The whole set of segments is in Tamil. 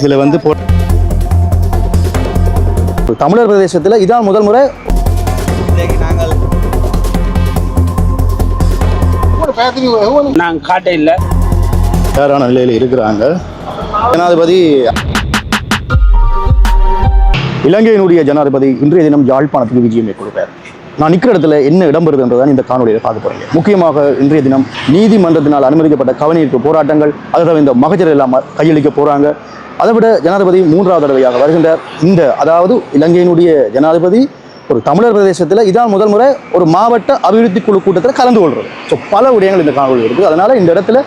இதில் வந்து போ தமிழர் பிரதேசத்தில் இதான் முதல் முறை. நாங்கள் காட்ட இல்லை. தயாரான நிலையில் இருக்கிறாங்க. ஜனாதிபதி இலங்கையினுடைய ஜனாதிபதி இன்றைய தினம் யாழ்ப்பாணத்துக்கு விஜயம் மேற்கொள்கிறார் நான் நிற்கிற இடத்துல என்ன இடம் என்றுதான் இந்த காணொலியில் பார்க்க போகிறீங்க முக்கியமாக இன்றைய தினம் நீதிமன்றத்தினால் அனுமதிக்கப்பட்ட கவனீர்ப்பு போராட்டங்கள் அதை தவிர இந்த மகஜர் எல்லாம் கையளிக்க போகிறாங்க அதை விட ஜனாதிபதி மூன்றாவது தடவையாக வருகின்றார். இந்த அதாவது இலங்கையினுடைய ஜனாதிபதி ஒரு தமிழர் பிரதேசத்தில் இதான் முதல் முறை ஒரு மாவட்ட அபிவிருத்தி குழு கூட்டத்தில் கலந்து கொள்வது ஸோ பல விடயங்கள் இந்த காணொலி இருக்குது. அதனால் இந்த இடத்துல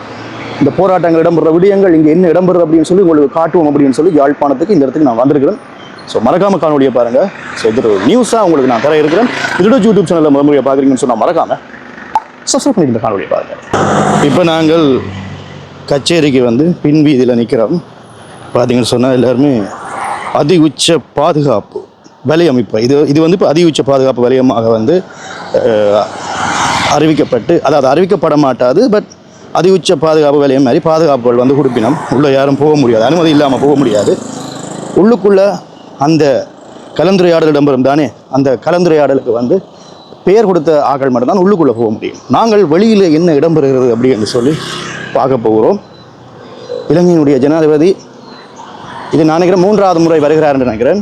இந்த போராட்டங்கள் இடம்பெற விடயங்கள் இங்கே என்ன இடம்பெறுது அப்படின்னு சொல்லி உங்களுக்கு காட்டுவோம் அப்படின்னு சொல்லி யாழ்ப்பாணத்துக்கு இந்த இடத்துக்கு நான் வந்திருக்கிறேன். ஸோ மறக்காம காணொலியை பாருங்க. ஸோ இது ஒரு நியூஸாக உங்களுக்கு நான் தர இருக்கிறேன். இதோட யூடியூப் சேனலில் மறுமுறையை பார்க்குறீங்கன்னு சொன்னால் மறக்காம சப்ஸ்கிரைப் பண்ணி இந்த காணொலியை பாருங்க. இப்போ நாங்கள் கச்சேரிக்கு வந்து பின் வீதியில் நிற்கிறோம் பார்த்தீங்கன்னு சொன்னால் எல்லாருமே அதி உச்ச பாதுகாப்பு வலையமைப்பு இது இது வந்து இப்போ அதி உச்ச பாதுகாப்பு வலையமாக வந்து அறிவிக்கப்பட்டு அதாவது அறிவிக்கப்பட மாட்டாது பட் அதி உச்ச பாதுகாப்பு வலையம் மாதிரி பாதுகாப்புகள் வந்து கொடுப்பினோம் உள்ளே யாரும் போக முடியாது. அனுமதி இல்லாமல் போக முடியாது. உள்ளுக்குள்ளே அந்த கலந்துரையாடல் இடம்பெறும் தானே? அந்த கலந்துரையாடலுக்கு வந்து பெயர் கொடுத்த ஆக்கள் மட்டும்தான் உள்ளுக்குள்ளே போக முடியும். நாங்கள் வெளியில் என்ன இடம்பெறுகிறது அப்படின்னு சொல்லி பார்க்க போகிறோம். இலங்கையினுடைய ஜனாதிபதி இது நான் நினைக்கிறேன் மூன்றாவது முறை வருகிறார் என்று நினைக்கிறேன்.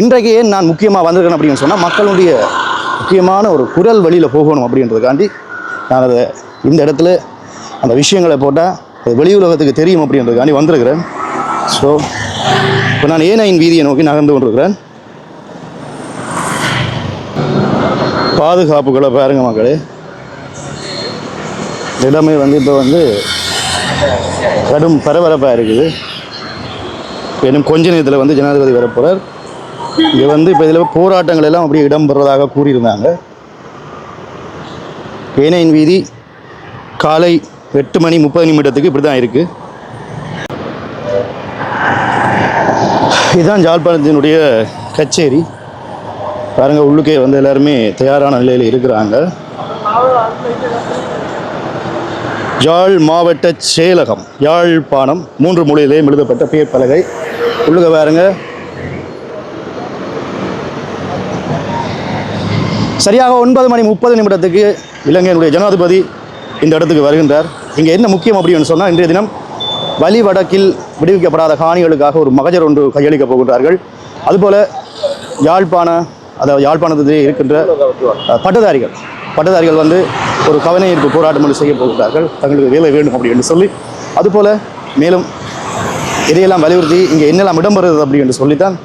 இன்றைக்கு ஏன் நான் முக்கியமாக வந்திருக்கேன் அப்படின்னு சொன்னால் மக்களுடைய முக்கியமான ஒரு குரல் வழியில் போகணும் அப்படின்றதுக்காண்டி நான் அதை இந்த இடத்துல அந்த விஷயங்களை போட்டால் வெளி உலகத்துக்கு தெரியும் அப்படின்றதுக்காண்டி வந்திருக்கிறேன். ஸோ இப்போ நான் ஏனையின் வீதியை நோக்கி நகர்ந்து கொண்டிருக்கிறேன். பாதுகாப்புகளை பாருங்க மக்களே. இடமே வந்து இப்போ வந்து கடும் பரபரப்பாக இருக்குது. இன்னும் கொஞ்ச நேரத்தில் வந்து ஜனாதிபதி வரப்போகிறார் இங்கே வந்து இப்போ இதில் போராட்டங்கள் எல்லாம் அப்படியே இடம்பெறதாக கூறியிருந்தாங்க. ஏனையின் வீதி காலை எட்டு மணி முப்பது நிமிடத்துக்கு இப்படி தான் இருக்குது இதுதான் ஜாழ்ப்பாணத்தினுடைய கச்சேரி. பாருங்க உள்ளுக்கே வந்து எல்லாருமே தயாரான நிலையில் இருக்கிறாங்க. யாழ் மாவட்ட செயலகம் யாழ்ப்பாணம் மூன்று மொழியிலேயும் எழுதப்பட்ட பேர் பலகை. உள்ளுக பாருங்க. சரியாக ஒன்பது மணி முப்பது நிமிடத்துக்கு இலங்கையினுடைய ஜனாதிபதி இந்த இடத்துக்கு வருகின்றார். இங்கே என்ன முக்கியம் அப்படின்னு சொன்னால் இன்றைய தினம் வலி வடக்கில் விடுவிக்கப்படாத காணிகளுக்காக ஒரு மகஜர் ஒன்று கையளிக்கப் போகின்றார்கள். அதுபோல யாழ்ப்பாண அதாவது யாழ்ப்பாணத்திலே இருக்கின்ற பட்டதாரிகள் பட்டதாரிகள் வந்து ஒரு கவன ஈர்ப்பு போராட்டம் ஒன்று செய்ய போகிறார்கள் தங்களுக்கு வேலை வேண்டும் அப்படின்னு சொல்லி அதுபோல மேலும் இதையெல்லாம் வலியுறுத்தி இங்கே என்னெல்லாம் இடம்பெறுது அப்படின்னு சொல்லித்தான்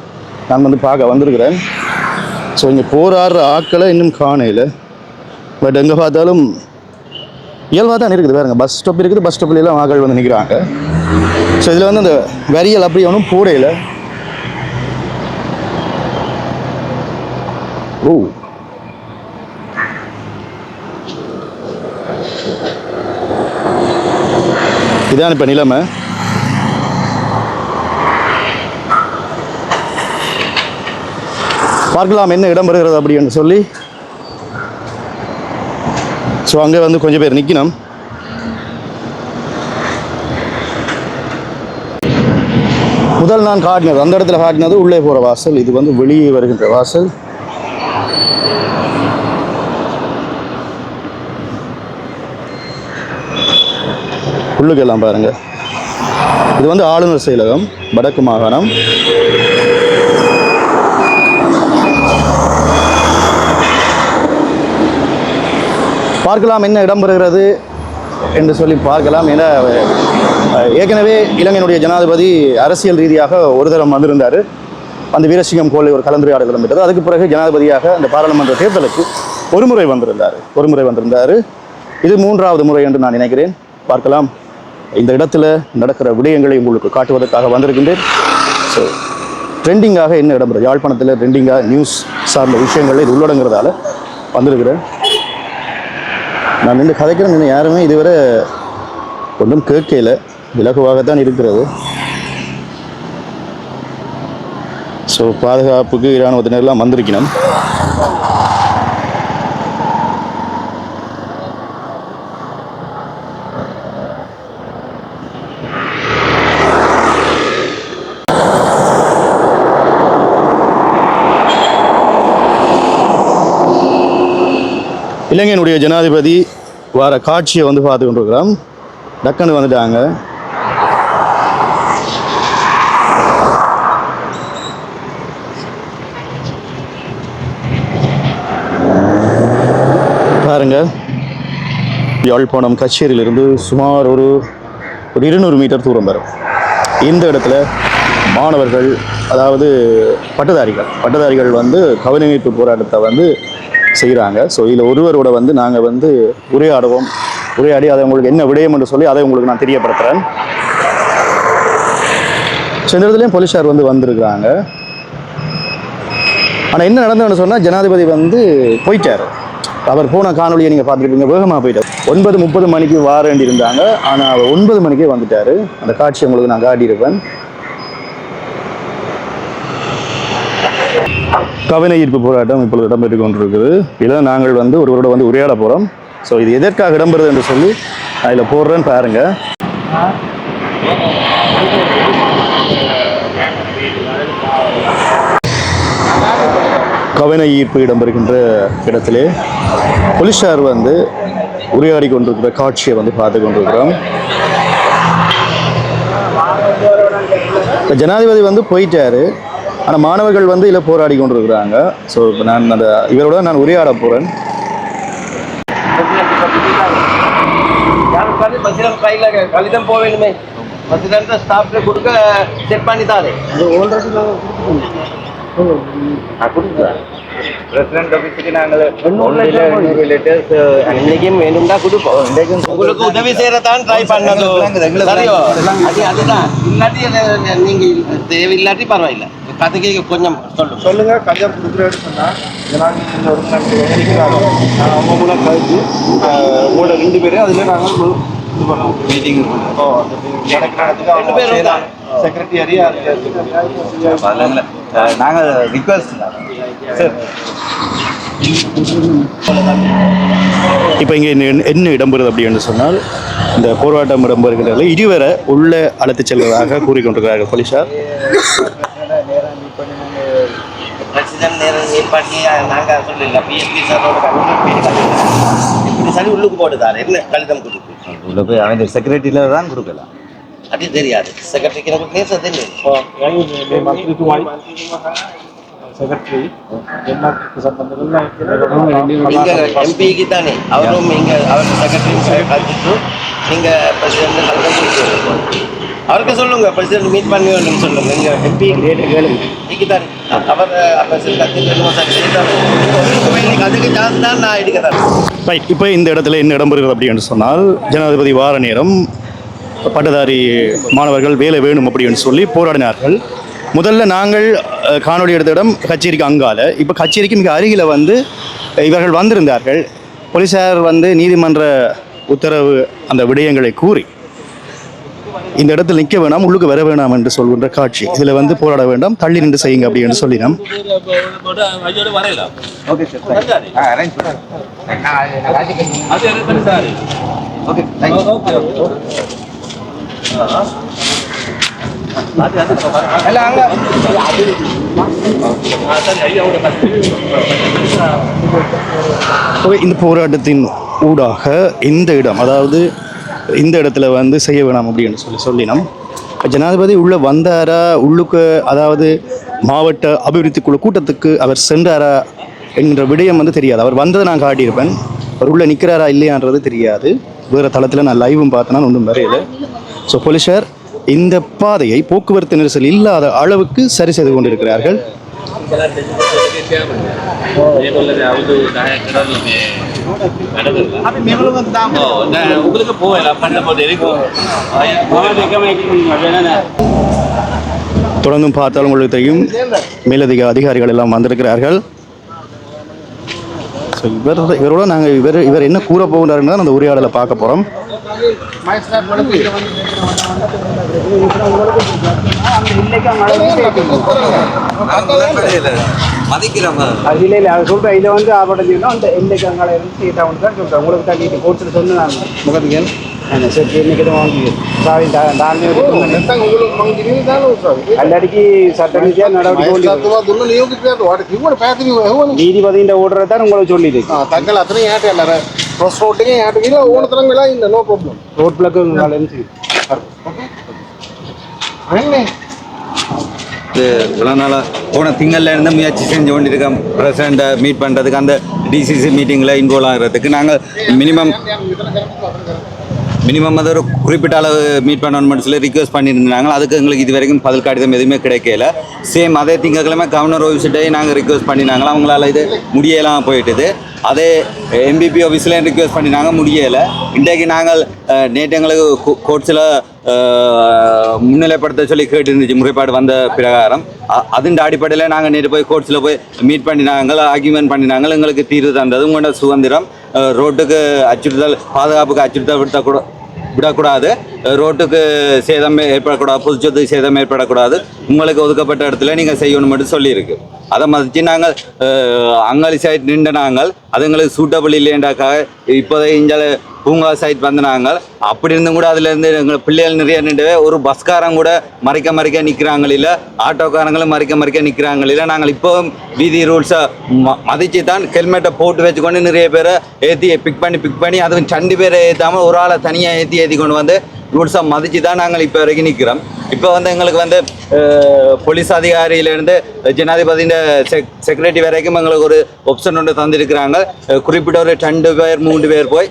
நான் வந்து பார்க்க வந்திருக்கிறேன். ஸோ இங்கே போராடுற ஆட்களை இன்னும் காணையில் பட் எங்கே பார்த்தாலும் இயல்பாக தான் இருக்குது வேறுங்க பஸ் ஸ்டாப் இருக்குது பஸ் ஸ்டாப்லாம் ஆட்கள் வந்து நிற்கிறாங்க ஸோ இதில் வந்து அந்த வரியல் அப்படி ஒன்றும் போடையில் ஓ. இதான் இப்போ நிலைமை. பார்க்கலாம் என்ன இடம்பெறுகிறது அப்படின்னு சொல்லி. ஸோ அங்கே வந்து கொஞ்சம் பேர் நிற்கணும் முதல் நான் காட்டினது அந்த இடத்துல காட்டினது உள்ளே போகிற வாசல் இது வந்து வெளியே வருகின்ற வாசல். உள்ளுக்கெல்லாம் பாருங்க. இது வந்து ஆளுநர் செயலகம் வடக்கு மாகாணம். பார்க்கலாம் என்ன இடம் பெறுகிறது என்று சொல்லி பார்க்கலாம் ஏன்னா ஏற்கனவே இலங்கையினுடைய ஜனாதிபதி அரசியல் ரீதியாக ஒரு தரம் வந்திருந்தார். அந்த வீரசிங்கம் கோலை ஒரு கலந்துரையாடல் இடம்பெற்றது. அதுக்கு பிறகு ஜனாதிபதியாக அந்த பாராளுமன்ற தேர்தலுக்கு ஒரு முறை வந்திருந்தார். ஒரு முறை வந்திருந்தார். இது மூன்றாவது முறை என்று நான் நினைக்கிறேன். பார்க்கலாம். இந்த இடத்துல நடக்கிற விடயங்களை உங்களுக்கு காட்டுவதற்காக வந்திருக்கின்றேன். ஸோ ட்ரெண்டிங்காக என்ன இடம்பெறும்? யாழ்ப்பாணத்தில் ட்ரெண்டிங்காக நியூஸ் சார்ந்த விஷயங்கள் இது உள்ளடங்கிறதால வந்திருக்கிறேன் நான் நின்று கதைக்கிறேன் இன்னும் யாருமே இதுவரை ஒன்றும் கேட்கல. இலகுவாகத்தான் இருக்கிறது. ஸோ பாதுகாப்புக்கு இராணுவத்தினர்லாம் வந்திருக்கணும். இலங்கையினுடைய ஜனாதிபதி வர காட்சியை வந்து பார்த்து கொண்டிருக்கிறோம் டக்குன்னு வந்துட்டாங்க. யாழ்ப்பாணம் கச்சேரியிலிருந்து சுமார் ஒரு ஒரு இருநூறு மீட்டர் தூரம் வரும். இந்த இடத்துல மாணவர்கள் அதாவது பட்டதாரிகள் பட்டதாரிகள் வந்து கவனமைப்பு போராட்டத்தை வந்து செய்கிறாங்க ஸோ இதில் ஒருவரோட வந்து நாங்கள் வந்து உரையாடுவோம். உரையாடி அதை உங்களுக்கு என்ன விடயம் என்று சொல்லி அதை உங்களுக்கு நான் தெரியப்படுத்துகிறேன் ஸோ இந்த இடத்துலையும் போலீஸார் வந்து வந்திருக்கிறாங்க. ஆனால் என்ன நடந்ததுன்னு சொன்னால் ஜனாதிபதி வந்து போயிட்டார். அவர் போன காணொலியை நீங்கள் பார்த்துருப்பீங்க வேகமாக போயிட்டார் ஒன்பது முப்பது மணிக்கு வார வேண்டியிருந்தாங்க ஆனால் அவர் ஒன்பது மணிக்கே வந்துட்டார். அந்த காட்சி உங்களுக்கு நான் காட்டியிருப்பேன். கவன ஈர்ப்பு போராட்டம் இப்பொழுது இடம்பெற்று கொண்டிருக்குது. இதில் நாங்கள் வந்து ஒருவரோட வந்து உரையாட போகிறோம் ஸோ இது எதற்காக இடம்பெறுது என்று சொல்லி அதில் போடுறேன்னு பாருங்கள் கவன ஈர்ப்பு இடம்பெறுகின்ற இடத்திலே போலீஸார் வந்து உரையாடி கொண்டிருக்கிற காட்சியை வந்து பார்த்து கொண்டிருக்கிறோம். ஜனாதிபதி வந்து போயிட்டாரு. ஆனால் மாணவர்கள் வந்து இதில் போராடி கொண்டிருக்கிறாங்க. ஸோ இப்போ நான் அந்த இவரோட நான் உரையாட போகிறேன் போக ஸ்டாஃப்ல கொடுக்க செட் பண்ணி தாரே நாங்கள் உங்களுக்கு உதவி செய்யறதான் ட்ரை பண்ணது சரியோ அது அதுதான் இல்லாட்டி நீங்க தேவையில்லாட்டி பரவாயில்ல கதைக்கு கொஞ்சம் சொல்லுங்க சொல்லுங்க கஞ்சா கொடுக்குறேன்னு சொன்னா இதனால் இந்த ஒரு நாங்கள் இருக்கிறாங்க அவங்க மூலம் கழிச்சு உங்களோட ரெண்டு பேரும் அதில் நாங்கள் இது பண்ணுவோம் மீட்டிங் ஓ எனக்கு ரெண்டு நாங்கள் ரிக்வஸ்ட் சார். இப்போ இங்கே என்ன என்ன இடம்பெறுது அப்படின்னு சொன்னால் இந்த போராட்டம் இடம்பெறுகின்றதில் இருவரை உள்ள அழைத்துச் செல்வதாக கூறிக்கொண்டிருக்கிறார்கள் போலீஸார் பிரசிடென்ட் நேரம் மீட் பண்ணி நாங்க சொல்லல. பிஎஸ்பி சாரோட இப்படி சரி உள்ளுக்கு போட்டுதாரு என்ன கழிதம் கொடுக்கு உள்ள போய் அவன் செக்ரட்டரியில் தான் கொடுக்கலாம். அது தெரியாது. செக்ரட்டரிக்கு நமக்கு பேச தெரியும் நீங்க எம்பிக்கு தானே. அவரும் இங்க அவர் செக்ரட்டரி கழிச்சு நீங்க பிரசிடென்ட் கழிதம் கொடுத்து அவருக்கு சொல்லுங்க பிரசிடென்ட் மீட் பண்ணி வரணும்னு சொல்லுங்க. இங்க எம்பி கேளுங்க. தானே. அவர் பிரசிடென்ட் அதுக்கு சான்ஸ் தான் நான் எடுக்கிறேன். ரைட் இப்போ இந்த இடத்துல என்ன இடம்பெறுகிறது அப்படின்னு சொன்னால் ஜனாதிபதி வார நேரம் பட்டதாரி மாணவர்கள் வேலை வேணும் அப்படின்னு சொல்லி போராடினார்கள் முதல்ல நாங்கள் காணொளி எடுத்த இடம் கச்சேரிக்கு அங்கால இப்போ கச்சேரிக்கு மிக அருகில் வந்து இவர்கள் வந்திருந்தார்கள் போலீஸார் வந்து நீதிமன்ற உத்தரவு அந்த விடயங்களை கூறி இந்த இடத்தில் நிற்க வேணாம் உள்ளுக்கு வர வேணாம் என்று சொல்கின்ற காட்சி இதில் வந்து போராட வேண்டாம் தள்ளி நின்று செய்யுங்க அப்படி என்று சொல்லினோம் ஓகே சார் ஆ இந்த போராட்டத்தின் ஊடாக இந்த இடம் அதாவது இந்த இடத்துல வந்து செய்ய வேணாம் அப்படின்னு சொல்லி சொல்லினோம். ஜனாதிபதி உள்ளே வந்தாரா? உள்ளுக்கு அதாவது மாவட்ட அபிவிருத்தி குழு கூட்டத்துக்கு அவர் சென்றாரா என்ற விடயம் வந்து தெரியாது. அவர் வந்ததை நான் காட்டியிருப்பேன். அவர் உள்ளே நிற்கிறாரா இல்லையான்றது தெரியாது. வேறு தளத்தில் நான் லைவும் பார்த்தேன்னா ஒன்றும் வரையலை. ஸோ போலீஸார் இந்த பாதையை போக்குவரத்து நெரிசல் இல்லாத அளவுக்கு சரி செய்து கொண்டிருக்கிறார்கள். உங்களுக்கு தொடர்ந்தும் பார்த்தால் உங்களுக்கு தெரியும் மேலதிக அதிகாரிகள் எல்லாம் வந்திருக்கிறார்கள். ஸோ இவர் இவரோட நாங்கள் இவர் இவர் என்ன கூற போகிறாருன்னு தான் அந்த உரையாடலை பார்க்க போகிறோம் அது இல்லை இல்லை அதை சொல்கிறேன் இதை வந்து ஆபட்டம் சொன்னால் அந்த எல்லைக்கு அங்கே இருந்து தான் சொல்கிறேன் உங்களுக்கு தான் நீட்டு கோர்ட்டில் சொன்னேன் நான். முகத்துக்கு என்ன? சரி இன்னைக்கு தான் வாங்கி சாரி தானே அல்லாடிக்கு சட்ட ரீதியாக நடவடிக்கை நீதிபதியின் தங்கள் அத்தனை ஏட்டை ಹೊಸ ಒಟ್ಟಿಗೆ ಎರಡು ಗಿಡ ಓಣ್ ತರಂಗಿಲ್ಲ ಇಲ್ಲ ನೋ ಪ್ರಾಬ್ಲಮ್ ರೋಡ್ ಬ್ಲಾಕ್ ನಾಲೆನ್ಸಿ இவ்வளோ நாளாக போன திங்கள்லேருந்து முயற்சி செஞ்சு கொண்டிருக்கோம். பிரசிடண்ட்டை மீட் பண்ணுறதுக்கு அந்த டிசிசி மீட்டிங்கில் இன்வால்வ் ஆகிறதுக்கு நாங்கள் மினிமம் மினிமம் அது ஒரு குறிப்பிட்ட அளவு மீட் பண்ணணும்னு சொல்லி ரிக்வஸ்ட் பண்ணியிருந்தாங்க. அதுக்கு எங்களுக்கு இது வரைக்கும் பதில் கடிதம் எதுவுமே கிடைக்கல. சேம் அதே திங்கக்கிழமை கவர்னர் ஆஃபீஸ்கிட்டே நாங்கள் ரிக்வஸ்ட் பண்ணினாங்களா அவங்களால இது முடியலாம் போயிட்டுது. அதே எம்பிபி ஆஃபீஸ்லேயும் ரிக்வஸ்ட் பண்ணினாங்க முடியலை. இன்றைக்கு நாங்கள் நேற்று எங்களுக்கு கோர்ட்ஸில் முன்னிலைப்படுத்த சொல்லி கேட்டு இருந்துச்சு முறைப்பாடு வந்த பிரகாரம். அதன் அடிப்படையில் நாங்கள் நேற்று போய் கோர்ட்ஸில் போய் மீட் பண்ணினாங்க ஆர்கியூமெண்ட் பண்ணினாங்க எங்களுக்கு தீர்வு தந்தது. உங்களோட சுதந்திரம் ரோட்டுக்கு அச்சுறுத்தல் பாதுகாப்புக்கு அச்சுறுத்தல் விடுத்தக்கூட விடக்கூடாது. ரோட்டுக்கு சேதம் ஏற்படக்கூடாது பொதுச்சொத்துக்கு சேதம் ஏற்படக்கூடாது. உங்களுக்கு ஒதுக்கப்பட்ட இடத்துல நீங்கள் செய்யணும் மட்டும் சொல்லியிருக்கு. அதை மதித்து நாங்கள் அங்காளி சைட் நின்று நாங்கள் அதுங்களுக்கு சூட்டபிள் இல்லைன்றாக்காக இப்போதை இங்கே பூங்கா சைட் வந்து நாங்கள் அப்படி இருந்தும் கூட அதுலேருந்து எங்கள் பிள்ளைகள் நிறைய நின்று ஒரு பஸ்காரங்க கூட மறைக்க மறைக்க நிற்கிறாங்க இல்லை ஆட்டோக்காரங்களும் மறைக்க மறைக்க நிற்கிறாங்க இல்லை நாங்கள் இப்போவும் வீதி ரூல்ஸை ம மதித்து தான் ஹெல்மெட்டை போட்டு வச்சுக்கொண்டு நிறைய பேரை ஏற்றி பிக் பண்ணி பிக் பண்ணி அதுவும் சண்டு பேரை ஏற்றாமல் ஒரு ஆளை தனியாக ஏற்றி ஏற்றி கொண்டு வந்து ரூல்ஸாக மதித்து தான் நாங்கள் இப்போ வரைக்கும் நிற்கிறோம் இப்போ வந்து எங்களுக்கு வந்து போலீஸ் அதிகாரியிலேருந்து ஜனாதிபதியின் செக் செக்ரட்டரி வரைக்கும் எங்களுக்கு ஒரு ஆப்ஷன் ஒன்று தந்திருக்கிறாங்க. குறிப்பிட்ட ஒரு ரெண்டு பேர் மூன்று பேர் போய்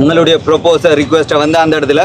உங்களுடைய ப்ரொப்போசல் ரிக்வெஸ்ட்டை வந்து அந்த இடத்துல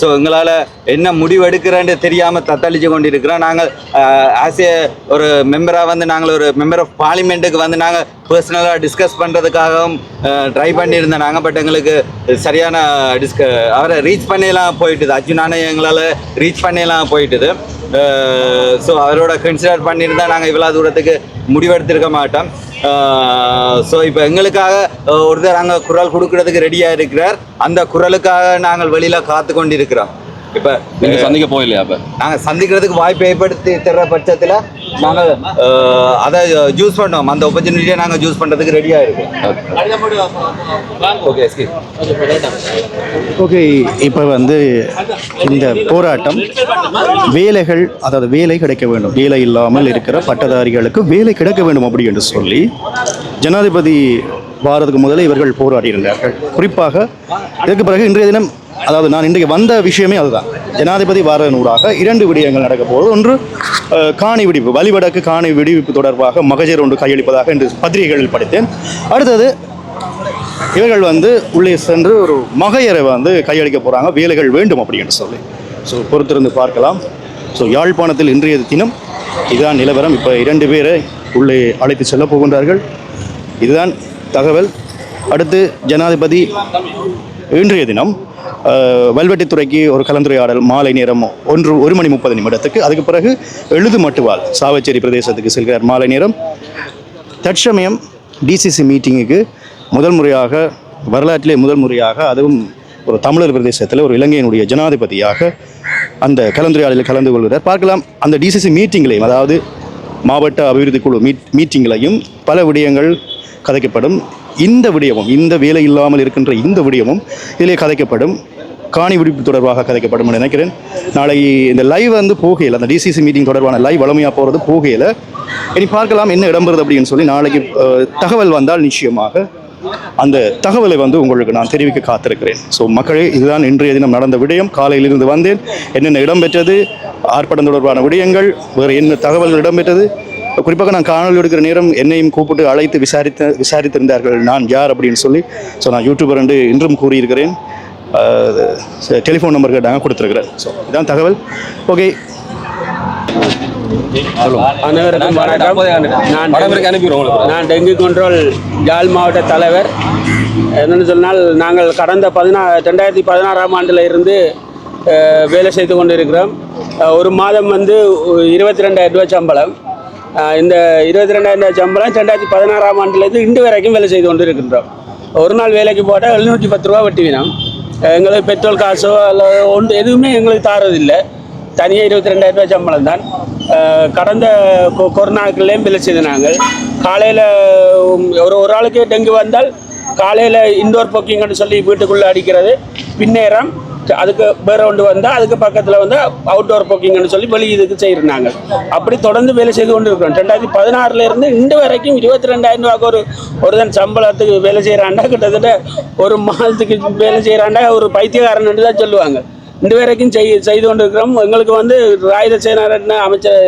ஸோ எங்களால் என்ன முடிவு எடுக்கிறேன்னு தெரியாமல் தத்தளிச்சு கொண்டிருக்கிறோம். நாங்கள் ஆஸ் ஏ ஒரு மெம்பராக வந்து நாங்கள் ஒரு மெம்பர் ஆஃப் பார்லிமெண்ட்டுக்கு வந்து நாங்கள் பர்சனலாக டிஸ்கஸ் பண்ணுறதுக்காகவும் ட்ரை பண்ணியிருந்தோம் நாங்கள் பட் எங்களுக்கு சரியான டிஸ்க அவரை ரீச் பண்ணியெல்லாம் போயிட்டுது. அர்ஜுனானே எங்களால் ரீச் பண்ணியெல்லாம் போயிட்டுது. ஸோ அவரோட கன்சிடர் பண்ணியிருந்தால் நாங்கள் இவ்வளோ தூரத்துக்கு முடிவெடுத்திருக்க மாட்டோம். ஸோ இப்போ எங்களுக்காக ஒருத்தர் அங்கே குரல் கொடுக்கறதுக்கு ரெடியாக இருக்கிறார். அந்த குரலுக்காக நாங்கள் வெளியில் காத்து கொண்டிருக்கிறோம் இப்போ நீங்க சந்திக்க போயில்லையா அப்ப? நாங்கள் சந்திக்கிறதுக்கு வாய்ப்பு ஏற்படுத்தி தர்ற பட்சத்தில் நாங்கள் அதை ஜூஸ் பண்ணோம் அந்த ஆப்பர்ச்சுனிட்டியை நாங்கள் ஜூஸ் பண்ணுறதுக்கு ரெடியாக இருக்கோம் ஓகே எஸ்கி ஓகே இப்போ வந்து இந்த போராட்டம் வேலைகள் அதாவது வேலை கிடைக்க வேண்டும். வேலை இல்லாமல் இருக்கிற பட்டதாரிகளுக்கு வேலை கிடைக்க வேண்டும் அப்படி என்று சொல்லி ஜனாதிபதி வாரதுக்கு முதலே இவர்கள் போராடி இருந்தார்கள் குறிப்பாக இதற்கு பிறகு இன்றைய தினம் அதாவது நான் இன்றைக்கு வந்த விஷயமே அதுதான். ஜனாதிபதி வாரதனூடாக இரண்டு விடயங்கள் நடக்க போகிறது ஒன்று காணி விடிப்பு வழிவடக்கு காணி விடுவிப்பு தொடர்பாக மகஜர் ஒன்று கையளிப்பதாக என்று பத்திரிகைகளில் படித்தேன். அடுத்தது இவர்கள் வந்து உள்ளே சென்று ஒரு மகையரை வந்து கையளிக்க போகிறாங்க வேலைகள் வேண்டும் அப்படின்னு சொல்லி. ஸோ பொறுத்திருந்து பார்க்கலாம். ஸோ யாழ்ப்பாணத்தில் இன்றைய தினம் இதுதான் நிலவரம். இப்போ இரண்டு பேரை உள்ளே அழைத்து செல்ல போகின்றார்கள். இதுதான் தகவல். அடுத்து ஜனாதிபதி இன்றைய தினம் வல்வெட்டித்துறைக்கு ஒரு கலந்துரையாடல் மாலை நேரம் ஒன்று ஒரு மணி முப்பது நிமிடத்துக்கு. அதுக்கு பிறகு எழுது மட்டுவால் சாவச்சேரி பிரதேசத்துக்கு செல்கிறார் மாலை நேரம். தற்சமயம் டிசிசி மீட்டிங்குக்கு முதல் முறையாக வரலாற்றிலே முதல் முறையாக அதுவும் ஒரு தமிழர் பிரதேசத்தில் ஒரு இலங்கையினுடைய ஜனாதிபதியாக அந்த கலந்துரையாடலில் கலந்து கொள்கிறார். பார்க்கலாம் அந்த டிசிசி மீட்டிங்லையும் அதாவது மாவட்ட அபிவிருத்தி குழு மீட் மீட்டிங்லையும் பல விடயங்கள் கதைக்கப்படும் இந்த விடயமும் இந்த வேலை இல்லாமல் இருக்கின்ற இந்த விடயமும் இதிலே கதைக்கப்படும். காணி விடுப்பு தொடர்பாக கதைக்கப்படும் நினைக்கிறேன். நாளை இந்த லைவ் வந்து போகையில் அந்த டிசிசி மீட்டிங் தொடர்பான லைவ் வளமையாக போகிறது போகையில் இனி பார்க்கலாம் என்ன இடம்பெறுது அப்படின்னு சொல்லி நாளைக்கு தகவல் வந்தால் நிச்சயமாக அந்த தகவலை வந்து உங்களுக்கு நான் தெரிவிக்க காத்திருக்கிறேன். ஸோ மக்களே இதுதான் இன்றைய தினம் நடந்த விடயம். காலையிலிருந்து வந்தேன். என்னென்ன இடம்பெற்றது ஆர்ப்பாட்டம் தொடர்பான விடயங்கள் வேறு என்ன தகவல்கள் இடம்பெற்றது குறிப்பாக நான் காணொலி எடுக்கிற நேரம் என்னையும் கூப்பிட்டு அழைத்து விசாரித்து விசாரித்திருந்தார்கள். நான் யார் அப்படின்னு சொல்லி ஸோ நான் யூடியூபர் என்று இன்றும் கூறியிருக்கிறேன். டெலிஃபோன் நம்பர் கேட்டாங்க கொடுத்துருக்குறேன். ஸோ இதான் தகவல். ஓகே அனைவருக்கும் வணக்கம். நான் டெங்கு- நான் டெங்கு கண்ட்ரோல் யாழ் மாவட்ட தலைவர். என்னென்னு சொன்னால் நாங்கள் கடந்த பதினா ரெண்டாயிரத்தி பதினாறாம் ஆண்டில் இருந்து வேலை செய்து கொண்டிருக்கிறோம். அஹ், ஒரு மாதம் வந்து இருபத்தி ரெண்டாயிரம் ரூபாய் சம்பளம். இந்த இருபத்தி ரெண்டாயிரம் சம்பளம் ரெண்டாயிரத்தி பதினாறாம் ஆண்டுலேருந்து இன்று வரைக்கும் வேலை செய்து கொண்டு இருக்கின்றோம் ஒரு நாள் வேலைக்கு போட்டால் எழுநூற்றி பத்து ரூபா வெட்டி வினம் எங்களுக்கு பெட்ரோல் காசோ அல்லது ஒன்று எதுவுமே எங்களுக்கு தாரதில்லை. தனியாக இருபத்தி ரெண்டாயிரம் ரூபாய் சம்பளம் தான். கடந்த கொ- வேலை செய்து நாங்கள். காலையில் ஒரு ஒரு ஆளுக்கு டெங்கு வந்தால் காலையில் இன்டோர் போக்கிங்னு சொல்லி வீட்டுக்குள்ளே அடிக்கிறது. பின்னேறம் அதுக்கு பேரவுண்டு வந்தால் அதுக்கு பக்கத்தில் வந்து அவுட்டோர் போக்கிங்னு சொல்லி வெளி இதுக்கு செய்கிறாங்க அப்படி தொடர்ந்து வேலை செய்து கொண்டு இருக்கிறோம் ரெண்டாயிரத்தி பதினாறுலேருந்து இன்று வரைக்கும் இருபத்தி ரெண்டாயிரம் ரூபாய்க்கு ஒரு ஒருதன் சம்பளத்துக்கு வேலை செய்கிறாண்டா கிட்டத்தட்ட ஒரு மாதத்துக்கு வேலை செய்கிறாண்டா ஒரு பைத்தியக்காரன் தான் சொல்லுவாங்க. இன்று வரைக்கும் செய் செய்து கொண்டிருக்கிறோம் எங்களுக்கு வந்து ராயுத சேனாரட்ன அமைச்சர்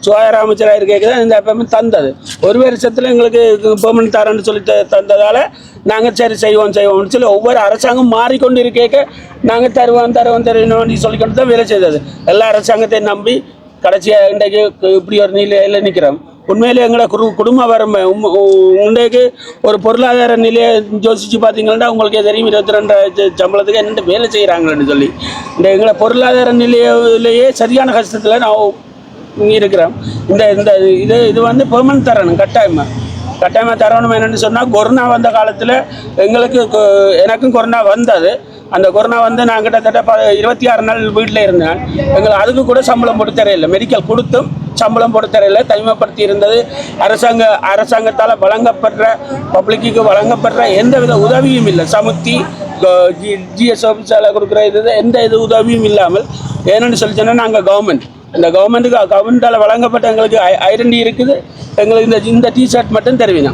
சுகாதார அமைச்சராக இருக்க தான் இந்த எப்பவுமே தந்தது. ஒரு வருஷத்தில் எங்களுக்கு பெர்மனன்ட் தரேன்னு சொல்லி த- தந்ததால் நாங்கள் சரி செய்வோம் செய்வோம்னு சொல்லி ஒவ்வொரு அரசாங்கம் மாறிக்கொண்டு இருக்க நாங்கள் தருவோம் தருவோம் தருவோம்னு சொல்லிக்கொண்டு தான் வேலை செய்தது. எல்லா அரசாங்கத்தையும் நம்பி கடைசியாக இன்றைக்கு இப்படி ஒரு நிலையில் நிற்கிறோம் உண்மையிலே எங்களை குரு குடும்ப வறுமை உம்- ஒரு பொருளாதார நிலையை யோசிச்சு பார்த்தீங்கன்னா உங்களுக்கே தெரியும் இருபத்தி ரெண்டாயிரம் சம்பளத்துக்கு என்னென்ன வேலை செய்கிறாங்கன்னு சொல்லி. இந்த எங்களை பொருளாதார நிலையிலேயே சரியான கஷ்டத்தில் நான் இருக்கிறோம். இந்த இந்த இது இது வந்து பெர்மனன்ட் தரணும் கட்டாயமாக கட்டாயமாக தரணும் என்னென்னு சொன்னால் கொரோனா வந்த காலத்தில் எங்களுக்கு எனக்கும் கொரோனா வந்தது. அந்த கொரோனா வந்து நான் கிட்டத்தட்ட ப இருபத்தி ஆறு நாள் வீட்டில் இருந்தேன். எங்களுக்கு அதுக்கு கூட சம்பளம் கொடுத்தரே இல்லை மெடிக்கல் கொடுத்தும். சம்பளம் பொறுத்தரையில் தனிமைப்படுத்தி இருந்தது. அரசாங்க அரசாங்கத்தால் வழங்கப்படுற பப்ளிக்கு வழங்கப்படுற எந்த வித உதவியும் இல்லை. சமுத்தி ஜி ஜிஎஸ் ஆஃபீஸால் கொடுக்குற இது எந்த இது உதவியும் இல்லாமல் ஏன்னு சொல்லி சொன்னால் நாங்கள் கவர்மெண்ட் இந்த கவர்மெண்ட்டுக்கு கவர்மெண்ட்டால் வழங்கப்பட்ட எங்களுக்கு ஐடென்டி இருக்குது. எங்களுக்கு இந்த இந்த டிஷர்ட் மட்டும் தருவீங்க.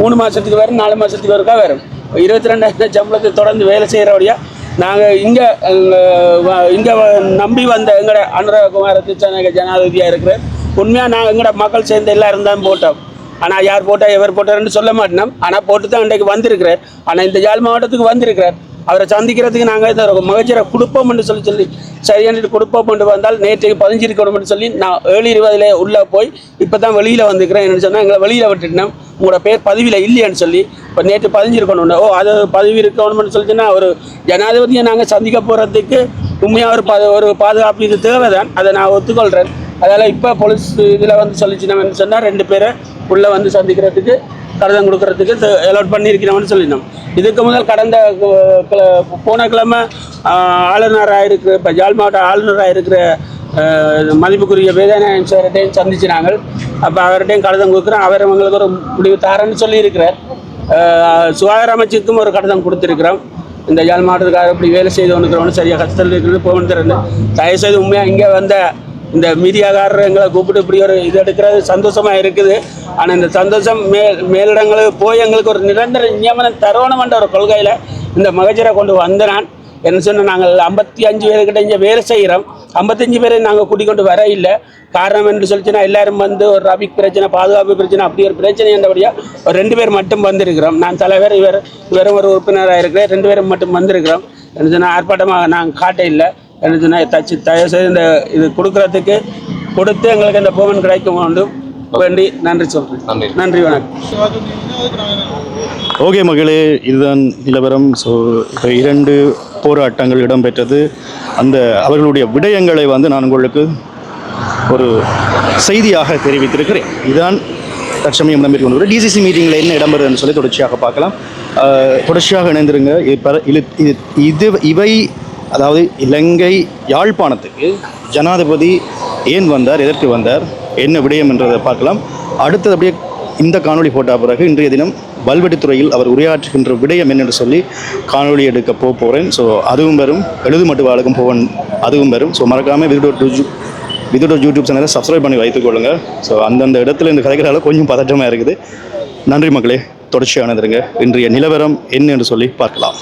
மூணு மாதத்துக்கு வரும் நாலு மாதத்துக்கு ஒருக்கா வரும். இருபத்தி ரெண்டாயிரம் சம்பளத்தை தொடர்ந்து வேலை செய்கிறபடியா நாங்கள் இங்கே இங்கே நம்பி வந்த எங்களோட அனுராகுமார திச்சநாயக ஜனாதிபதியாக இருக்கிற உண்மையாக நாங்கள் எங்களோட மக்கள் சேர்ந்து எல்லாரும் தான் போட்டோம். ஆனால் யார் போட்டால் எவர் போட்டாருன்னு சொல்ல மாட்டோம். ஆனால் போட்டு தான் இன்றைக்கு வந்திருக்கிறார். ஆனால் இந்த யாழ் மாவட்டத்துக்கு வந்திருக்கிறார். அவரை சந்திக்கிறதுக்கு நாங்கள் இந்த கொடுப்போம் கொடுப்போம்னு சொல்லி சொல்லி சரியானது கொடுப்போம்னு வந்தால் நேற்றைக்கு பதிஞ்சிருக்கணும்னு சொல்லி நான் ஏழு இருபதுல உள்ளே போய் இப்போ தான் வெளியில் வந்துக்கிறேன் என்ன சொன்னால் எங்களை வெளியில் விட்டுட்டோம் உங்களோட பேர் பதிவில் இல்லையான்னு சொல்லி இப்போ நேற்று பதிஞ்சிருக்கணும்னு ஓ அது பதிவு இருக்கணும்னு சொல்லிச்சுன்னா ஒரு ஜனாதிபதியை நாங்கள் சந்திக்க போகிறதுக்கு உண்மையாக ஒரு பா ஒரு பாதுகாப்பு இது தேவை தான் அதை நான் ஒத்துக்கொள்கிறேன் அதனால் இப்போ போலீஸ் இதில் வந்து சொல்லிச்சுனோம்னு சொன்னால் ரெண்டு பேரை உள்ளே வந்து சந்திக்கிறதுக்கு கடிதம் கொடுக்கறதுக்கு அலோட் பண்ணியிருக்கிறோம்னு சொல்லினோம். இதுக்கு முதல் கடந்த போன கிழமை ஆளுநராக இருக்கிற இப்போ ஜாழ் மாவட்ட ஆளுநராக இருக்கிற ஆஹ், மதிப்புக்குரிய வேதநாயகன் சார்கிட்டையும் சந்திச்சினாங்க. அப்போ அவர்கிட்டையும் கடிதம் கொடுக்குறோம். அவர் அவங்களுக்கு ஒரு முடிவு தாரேன்னு சொல்லியிருக்கிறார். சுகாதார அமைச்சுக்கும் ஒரு கடிதம் கொடுத்துருக்குறோம். இந்த யாழ் மாவட்டத்துக்காக இப்படி வேலை செய்து கொண்டுக்கிறோம்னு சரியாக கஷ்டத்தில் இருக்கிறது போகணும் திறந்து தயவுசெய்து உண்மையாக இங்கே வந்த இந்த மீடியாக்காரர் எங்களை கூப்பிட்டு இப்படி ஒரு இது எடுக்கிறது சந்தோஷமாக இருக்குது. ஆனால் இந்த சந்தோஷம் மே மேலிடங்களுக்கு போய் எங்களுக்கு ஒரு நிரந்தர நியமனம் தரணுமென்ற ஒரு கொள்கையில் இந்த மகஜரை கொண்டு வந்த நான் என்ன சொன்ன நாங்கள் ஐம்பத்தி அஞ்சு பேர்கிட்ட இங்கே வேலை செய்கிறோம் ஐம்பத்தஞ்சு பேரை நாங்கள் கூட்டிக்கொண்டு வர இல்லை. காரணம் என்று சொல்லிச்சுன்னா எல்லாரும் வந்து ஒரு ரபிக் பிரச்சனை பாதுகாப்பு பிரச்சனை அப்படி ஒரு பிரச்சனை என்றபடியாக ஒரு ரெண்டு பேர் மட்டும் வந்திருக்கிறோம். நான் தலைவர் இவர் இவரும் ஒரு உறுப்பினராக இருக்கிறேன். ரெண்டு பேரும் மட்டும் வந்திருக்கிறோம். என்ன சொன்னால் ஆர்ப்பாட்டமாக நாங்கள் காட்ட இல்லை. என்ன சொன்னால் தச்சு தயவு செய்து இந்த இது கொடுக்கறதுக்கு கொடுத்து எங்களுக்கு இந்த போவன் கிடைக்கும் வேண்டும். வேண்டி நன்றி சொல்கிறேன் நன்றி. வணக்கம். ஓகே மகளே இதுதான் நிலவரம். ஸோ இப்போ இரண்டு போராட்டங்கள் இடம்பெற்றது. அந்த அவர்களுடைய விடயங்களை வந்து நான் உங்களுக்கு ஒரு செய்தியாக தெரிவித்திருக்கிறேன். இதுதான் தற்சமயம் இடம்பெற்று டிசிசி மீட்டிங்கில் என்ன இடம்பெறுதுன்னு சொல்லி தொடர்ச்சியாக பார்க்கலாம். தொடர்ச்சியாக இணைந்திருங்க. இது இது இவை அதாவது இலங்கை யாழ்ப்பாணத்துக்கு ஜனாதிபதி ஏன் வந்தார் எதற்கு வந்தார் என்ன விடயம் என்றதை பார்க்கலாம். அடுத்தது அப்படியே இந்த காணொளி போட்ட பிறகு இன்றைய தினம் வல்வெட்டித்துறையில் அவர் உரையாற்றுகின்ற விடயம் என்னென்று சொல்லி காணொளி எடுக்க போக போகிறேன் ஸோ அதுவும் வரும். எழுது மட்டு வாழக்கும் போவன் அதுவும் வரும். ஸோ மறக்காமல் விதுடோ விதோட யூடியூப் சேனலை சப்ஸ்கிரைப் பண்ணி வைத்துக்கொள்ளுங்க ஸோ அந்தந்த இடத்துல இந்த கதைகளால் கொஞ்சம் பதற்றமாக இருக்குது. நன்றி மக்களே தொடர்ச்சியானதுருங்க. இன்றைய நிலவரம் என்ன என்று சொல்லி பார்க்கலாம்.